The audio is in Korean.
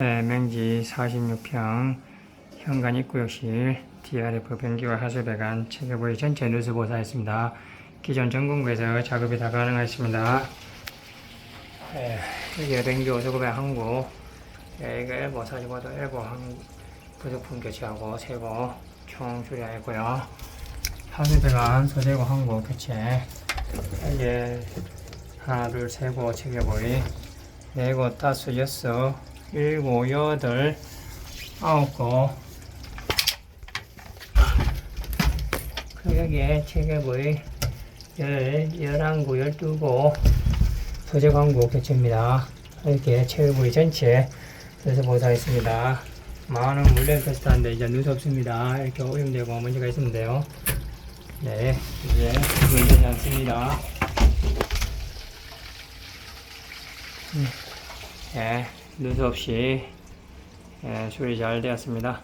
네, 맹지 46평 현관 입구역실 DRF 변기와 하수배관 체계부의 전체 누수 보사했습니다. 기존 전공구에서 작업이 다 가능하십니다. 네, 여기 변기 오수구배 항구 네, 이거 엘보 45도 엘보 항 부속품 교체하고 세고 총 수리하였고요. 하수배관 소재고 항구 교체 이게 하나 둘 세고 체계부의 네고 다섯 여섯 일곱 여덟 아홉 거 여기에 체계부의 열 열한 구 열두 고 소재 광고 교체입니다. 이렇게 체계부의 전체 그래서 보사했습니다. 많은 물량 테스트하는데 이제 누수 없습니다. 이렇게 오염되고 먼지가 있는데요. 네, 이제 문제지 않습니다. 네, 누수 없이 예, 수리 잘 되었습니다.